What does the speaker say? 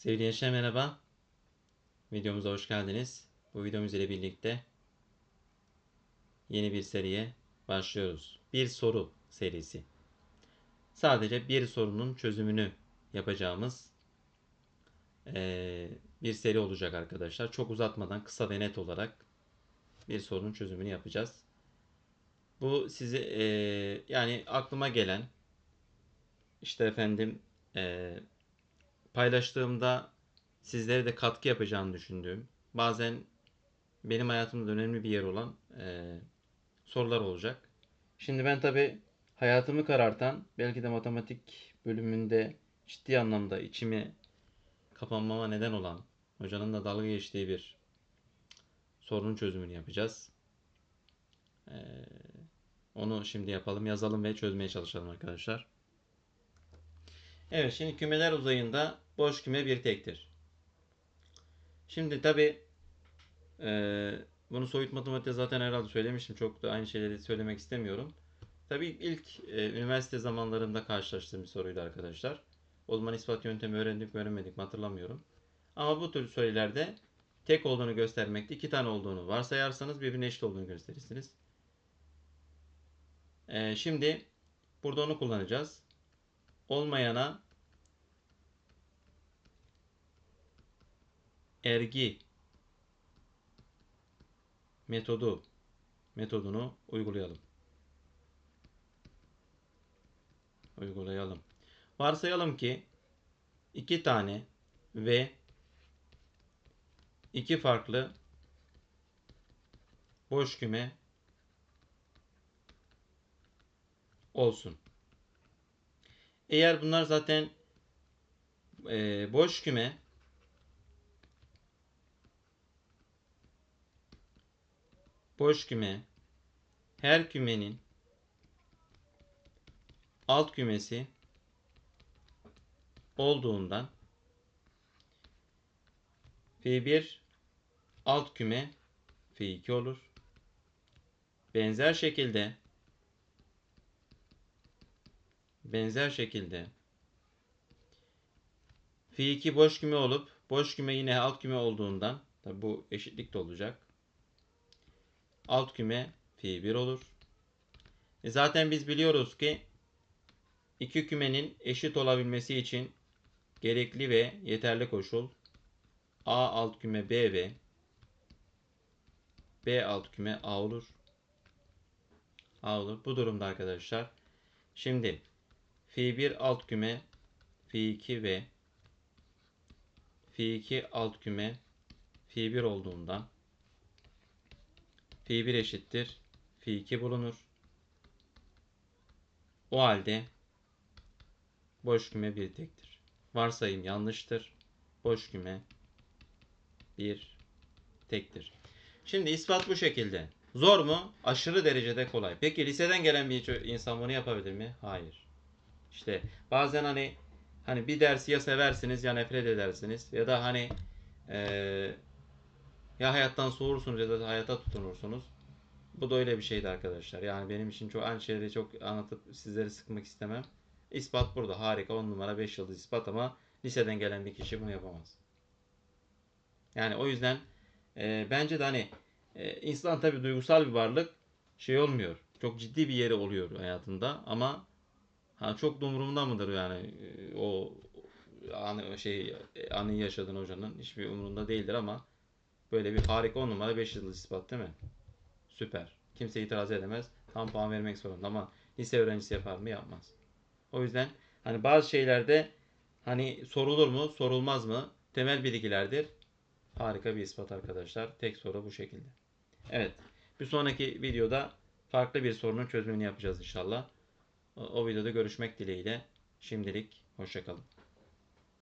Sevgili gençler merhaba. Videomuza hoş geldiniz. Bu videomuz ile birlikte yeni bir seriye başlıyoruz. Bir soru serisi. Sadece bir sorunun çözümünü yapacağımız bir seri olacak arkadaşlar. Çok uzatmadan kısa ve net olarak bir sorunun çözümünü yapacağız. Bu sizi yani aklıma gelen işte efendim eee paylaştığımda sizlere de katkı yapacağını düşündüğüm, bazen benim hayatımda önemli bir yer olan eee, sorular olacak. Şimdi ben tabi hayatımı karartan, belki de matematik bölümünde ciddi anlamda içimi kapanmama neden olan, hocanın da dalga geçtiği bir sorunun çözümünü yapacağız. Eee, onu şimdi yapalım, yazalım ve çözmeye çalışalım arkadaşlar. Evet şimdi kümeler uzayında boş küme bir tektir. Şimdi tabi bunu soyut matematikte zaten herhalde söylemiştim. Çok da aynı şeyleri söylemek istemiyorum. Tabi ilk e, üniversite zamanlarında karşılaştığım bir soruydu arkadaşlar. O zaman ispat yöntemi öğrendik mi öğrenmedik mi hatırlamıyorum. Ama bu tür sorularda tek olduğunu göstermekte iki tane olduğunu varsayarsanız birbirine eşit olduğunu gösterirsiniz. E, şimdi burada onu kullanacağız olmayana ergi metodu metodunu uygulayalım. Uygulayalım. Varsayalım ki iki tane ve iki farklı boş küme olsun. Eğer bunlar zaten e, boş küme boş küme her kümenin alt kümesi olduğundan F1 alt küme F2 olur. Benzer şekilde benzer şekilde fi 2 boş küme olup boş küme yine alt küme olduğundan tabi bu eşitlik de olacak. Alt küme fi 1 olur. E zaten biz biliyoruz ki iki kümenin eşit olabilmesi için gerekli ve yeterli koşul A alt küme B ve B alt küme A olur. A olur. Bu durumda arkadaşlar. Şimdi Fi1 alt küme Fi2 ve Fi2 alt küme Fi1 olduğundan Fi1 eşittir Fi2 bulunur. O halde boş küme bir tektir. Varsayım yanlıştır. Boş küme bir tektir. Şimdi ispat bu şekilde. Zor mu? Aşırı derecede kolay. Peki liseden gelen bir insan bunu yapabilir mi? Hayır. İşte bazen hani hani bir dersi ya seversiniz ya nefret edersiniz ya da hani eee, ya hayattan soğursunuz ya da hayata tutunursunuz. Bu da öyle bir şeydi arkadaşlar. Yani benim için çok aynı şeyleri çok anlatıp sizleri sıkmak istemem. İspat burada. Harika. 10 numara 5 yıldız ispat ama liseden gelen bir kişi bunu yapamaz. Yani o yüzden e, bence de hani e, insan tabii duygusal bir varlık şey olmuyor. Çok ciddi bir yeri oluyor hayatında ama Ha çok da umurumda mıdır yani e, o anı şey anıyı yaşadığın hocanın hiçbir umurunda değildir ama böyle bir harika 10 numara 5 yıldız ispat değil mi? Süper. Kimse itiraz edemez. Tam puan vermek zorunda ama lise öğrencisi yapar mı? Yapmaz. O yüzden hani bazı şeylerde hani sorulur mu, sorulmaz mı? Temel bilgilerdir. Harika bir ispat arkadaşlar. Tek soru bu şekilde. Evet. Bir sonraki videoda farklı bir sorunun çözümünü yapacağız inşallah. O videoda görüşmek dileğiyle. Şimdilik hoşçakalın.